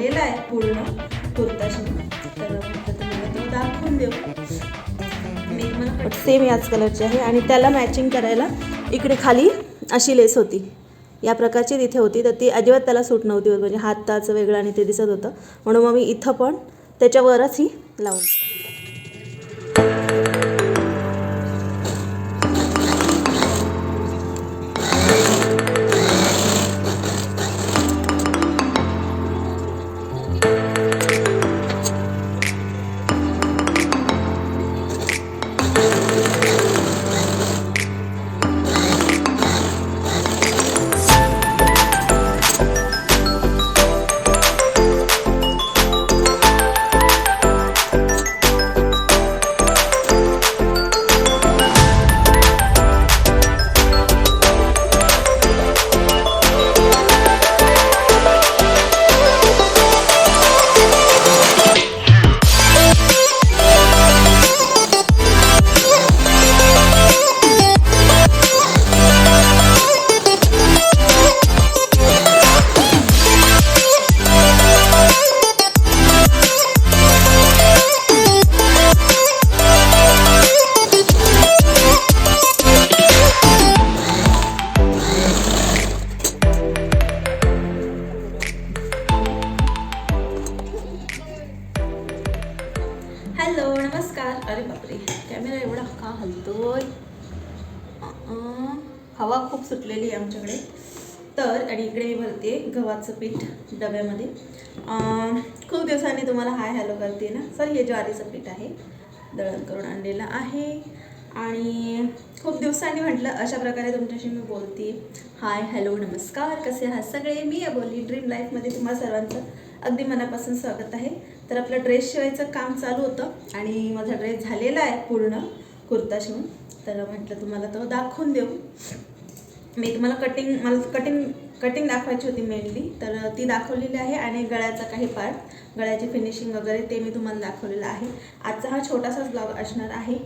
झालेला आहे पूर्ण कुर्ता शिवून तर तुम्हाला तो दाखवून देऊ. मी सेम याच कलरची आहे आणि त्याला मॅचिंग करायला इकडे खाली अशी लेस होती. या प्रकारची तिथे होती. तर ती अजिबात त्याला सूट नव्हती होत. म्हणजे हाताचं वेगळं आणि ते दिसत होतं. म्हणून मग मी इथं पण त्याच्यावरच ही लावून हवा खूप सुटलेली आहे आमच्याकडे. तर आणि इकडे मी भरते गव्हाचं पीठ डब्यामध्ये. खूप दिवसांनी तुम्हाला हाय हॅलो करते ना. सर हे ज्वारीचं पीठ आहे. दळण करून आणलेलं आहे. आणि खूप दिवसांनी म्हटलं अशा प्रकारे तुमच्याशी मी बोलते. हाय हॅलो नमस्कार. कसे आहात सगळे? मी आहे बोलली ड्रीम लाईफमध्ये तुम्हाला सर्वांचं अगदी मनापासून स्वागत आहे. तर आपलं ड्रेस शिवायचं काम चालू होतं आणि माझा ड्रेस झालेला आहे पूर्ण. कुर्ता शिवून तर म्हटलं तुम्हाला तो दाखवून देऊ. मी तुम्हाला कटिंग मला कटिंग कटिंग दाखवायची होती मेनली तर ती दाखवलेली आहे आणि गळ्याचा काही पार्ट गळ्याची फिनिशिंग वगैरे ते मी तुम्हाला दाखवलेलं आहे. आजचा हा छोटासाच ब्लॉग असणार आहे.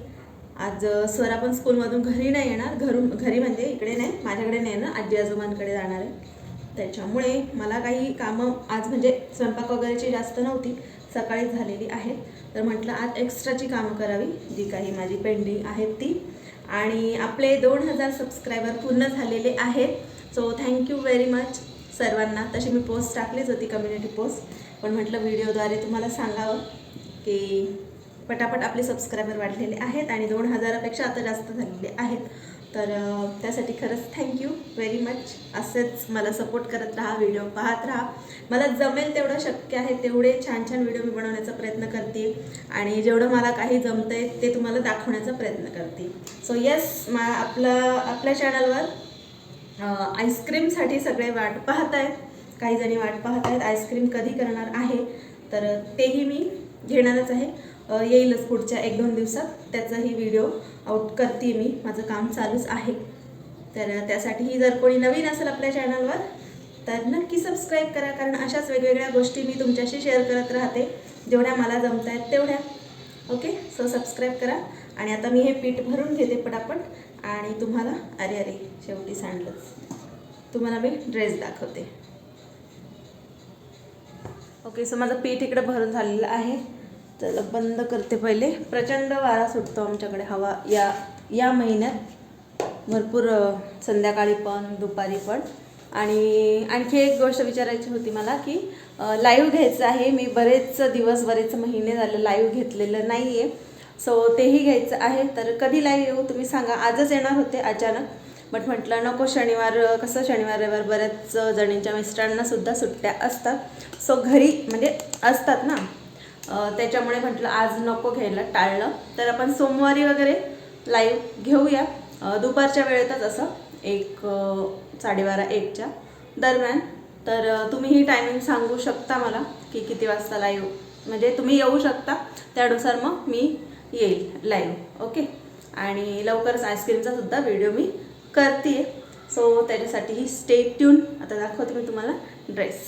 आज स्वरा पण स्कूलमधून घरी नाही येणार. घरून घरी म्हणजे इकडे नाही माझ्याकडे नाही येणार. आजी आजोबांकडे जाणार आहे. त्याच्यामुळे मला काही कामं आज म्हणजे स्वयंपाक वगैरेची जास्त नव्हती. सकाळीच झालेली आहेत. तर म्हटलं आज एक्स्ट्राची कामं करावी. जी काही माझी पेंडिंग आहेत ती. आणि आपले दोन हजार सबस्क्रायबर पूर्ण झालेले आहेत. सो थँक्यू व्हेरी मच सर्वांना. तशी मी पोस्ट टाकलीच होती कम्युनिटी पोस्ट पण म्हटलं व्हिडिओद्वारे तुम्हाला सांगावं की पटापट आपले सबस्क्रायबर वाढलेले आहेत आणि दोन हजारापेक्षा आता जास्त झालेले आहेत. तर त्यासाठी खरंच थँक्यू व्हेरी मच असेच मला सपोर्ट करत राहा व्हिडिओ पाहत राहा. मला जमेल तेवढं शक्य आहे तेवढे छान छान व्हिडिओ मी बनवण्याचा प्रयत्न करते आणि जेवढं मला काही जमतं आहे ते तुम्हाला दाखवण्याचा प्रयत्न करते सो येस मा आपलं आपल्या चॅनलवर आईस्क्रीमसाठी सगळे वाट पाहत आहेत काही जणी वाट पाहत आहेत आईस्क्रीम कधी करणार आहे. तर तेही मी घेणारच आहे. येईलच पुढच्या एक दोन दिवसात. त्याचाही व्हिडिओ आउट करते मी. माझं काम चालूच आहे. तर त्यासाठीही जर कोणी नवीन असेल आपल्या चॅनलवर तर नक्की सबस्क्राईब करा. कारण अशाच वेगवेगळ्या गोष्टी मी तुमच्याशी शेअर करत राहते. जेवढ्या मला जमत आहेत तेवढ्या. ओके सो सबस्क्राईब करा. आणि आता मी हे पीठ भरून घेते पटापट. आणि तुम्हाला अरे अरे शेवटी सांडलंच. तुम्हाला मी ड्रेस दाखवते. ओके सो माझं पीठ इकडे भरून झालेलं आहे. त्याला बंद करते पहिले. प्रचंड वारा सुटतो आमच्याकडे हवा. या या महिन्यात भरपूर संध्याकाळी पण दुपारी पण. आणि आणखी एक गोष्ट विचारायची होती मला की लाईव्ह घ्यायचं आहे. मी बरेच दिवस बरेच महिने झाले लाईव्ह घेतलेलं नाही आहे सो तेही घ्यायचं आहे. तर कधी लाईव्ह येऊ तुम्ही सांगा. आजच येणार होते अचानक. बट म्हटलं नको शनिवार कसं शनिवार रविवार बऱ्याच जणींच्या मिस्टरांना सुद्धा सुट्ट्या असतात. सो घरी म्हणजे असतात ना. त्याच्यामुळे म्हटलं आज नको घ्यायला टाळलं. तर आपण सोमवारी वगैरे लाईव्ह घेऊया. दुपारच्या वेळेतच असं एक साडेबारा एकच्या दरम्यान. तर तुम्ही ही टायमिंग सांगू शकता मला की किती वाजता लाईव्ह म्हणजे तुम्ही येऊ शकता. त्यानुसार मग मी येईल लाईव्ह ओके? आणि लवकरच आईस्क्रीमचा सुद्धा व्हिडिओ मी करते सो त्याच्यासाठीही स्टे ट्यून आता दाखवते मी तुम्हाला ड्रेस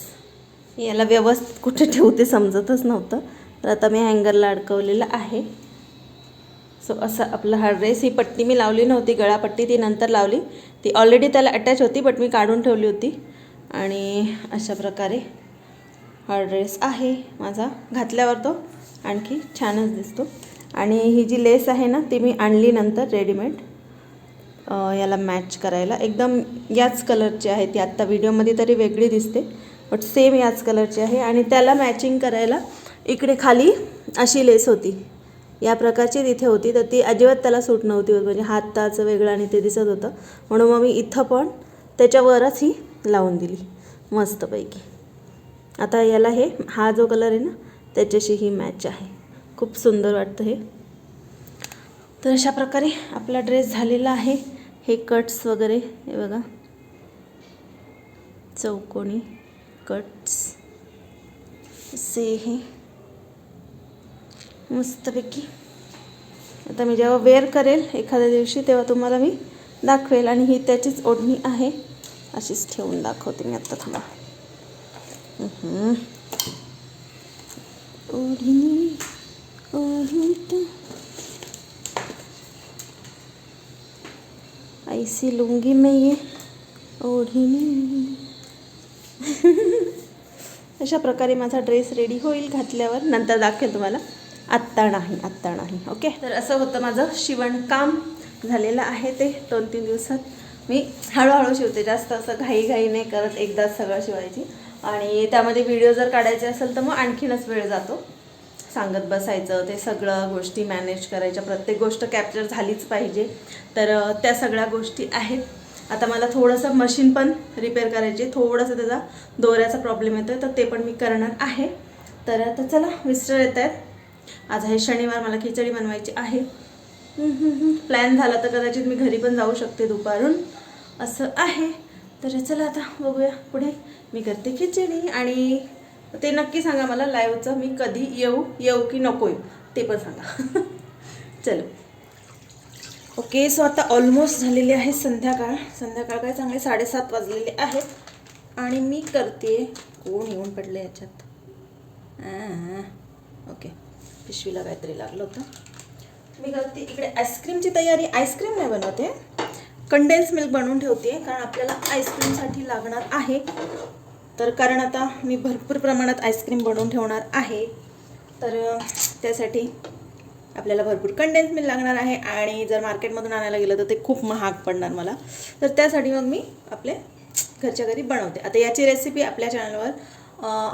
याला व्यवस्थित कुठे ठेवते समजतच नव्हतं. तर आता मी हँगरला अडकवलेलं आहे. सो असा आपला हा ड्रेस ही पट्टी मी लावली नव्हती गळापट्टी ती नंतर लावली. ती ऑलरेडी त्याला अटॅच होती बट मी काढून ठेवली होती. आणि अशा प्रकारे हा ड्रेस आहे माझा घातल्यावर तो आणखी छानच दिसतो. आणि ही जी लेस आहे ना ती मी आणली नंतर रेडीमेड याला मॅच करायला. एकदम याच कलरची आहे ती. आत्ता व्हिडिओमध्ये तरी वेगळी दिसते बट सेम याच कलरची आहे. आणि त्याला मॅचिंग करायला इकडे खाली अशी लेस होती. या प्रकारची तिथे होती तर ती अजिबात त्याला सूट नव्हती होत. म्हणजे हाताचं वेगळं आणि ते दिसत होतं. म्हणून मग मी इथं पण त्याच्यावरच ही लावून दिली मस्तपैकी. आता याला हे हा जो कलर आहे ना त्याच्याशी ही मॅच आहे. खूप सुंदर वाटतं हे. तर अशा प्रकारे आपला ड्रेस झालेला आहे. हे कट्स वगैरे हे बघा. चौकोनी कट्स असे हे. मस्तपैकी. आता मी जेव्हा वेअर करेल एखाद्या दिवशी तेव्हा तुम्हाला मी दाखवेल आणि ही त्याचीच ओढणी आहे. अशीच ठेवून दाखवते मी आत्ता थांबा ओढणी ऐसी लुंगी में ये ओढणी. अशा प्रकारे माझा ड्रेस रेडी होईल घातल्यावर. नंतर दाखवेल तुम्हाला. आत्ता नाही आत्ता नाही. ओके तर असं होतं माझं शिवणकाम झालेलं आहे ते दोन तीन दिवसात. मी हळूहळू शिवते. जास्त असं घाई घाई नाही करत एकदाच सगळं शिवायची. आणि त्यामध्ये व्हिडिओ जर काढायचे असेल तर मग आणखीनच वेळ जातो. सांगत बसायचं ते सगळं गोष्टी मॅनेज करायच्या. प्रत्येक गोष्ट कॅप्चर झालीच पाहिजे. तर त्या सगळ्या गोष्टी आहेत. आता मला थोडंसं मशीन पण रिपेअर करायचे थोडंसं त्याचा दोऱ्याचा प्रॉब्लेम येतो आहे तर ते पण मी करणार आहे. तर आता चला मिस्टर येत आहेत आज आहे शनिवार मला खिचडी बनवायची आहे. प्लॅन झाला तर कदाचित मी घरी पण जाऊ शकते दुपारून. असं आहे. तर चला आता बघूया पुढे. मी करते खिचडी आणि ते नक्की सांगा मला लाईव्हचं मी कधी येऊ येऊ की नको येऊ ते पण सांगा. चलो. ओके सो आता ऑलमोस्ट झालेली आहे संध्याकाळ. संध्याकाळ काय चांगले साडेसात वाजलेले आहेत. आणि मी करते. कोण येऊन पडले याच्यात? ओके पिशवीला काहीतरी लागलं होतं. मी करते इकडे आईस्क्रीमची तयारी. आईस्क्रीम नाही बनवते कंडेन्स मिल्क बनवून ठेवते कारण आपल्याला आईस्क्रीमसाठी लागणार आहे. तर कारण आता मी भरपूर प्रमाणात आईस्क्रीम बनवून ठेवणार आहे. तर त्यासाठी आपल्याला भरपूर कंडेन्स मिल्क लागणार आहे आणि जर मार्केटमधून आणायला गेलं तर ते खूप महाग पडणार मला. तर त्यासाठी मग मी आपले घरच्या घरी बनवते. आता याची रेसिपी आपल्या चॅनलवर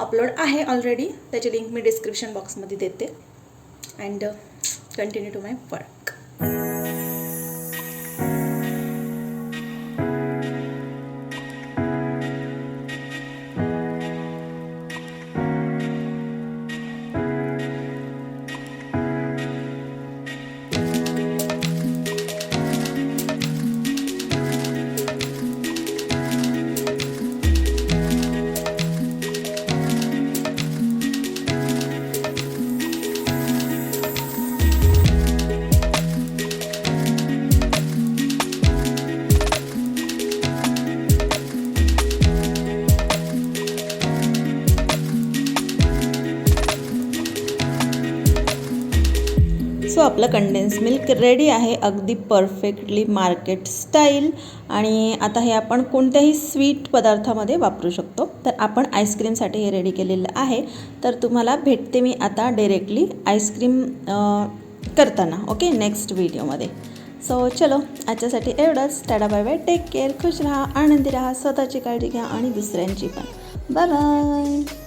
अपलोड आहे ऑलरेडी त्याची लिंक मी डिस्क्रिप्शन बॉक्समध्ये देते. and uh, continue to my work. आपलं कंडेन्स मिल्क रेडी आहे. अगदी परफेक्टली मार्केट स्टाईल आणि आता हे आपण कोणत्याही स्वीट पदार्थामध्ये वापरू शकतो. तर आपण आईस्क्रीमसाठी हे रेडी केलेलं आहे. तर तुम्हाला भेटते मी आता डायरेक्टली आईस्क्रीम करताना. ओके नेक्स्ट व्हिडिओमध्ये सो चलो आजच्यासाठी एवढंच. टाटा बाय बाय टेक केअर खुश राहा आनंदी राहा. स्वतःची काळजी घ्या आणि दुसऱ्यांची पण. Bye bye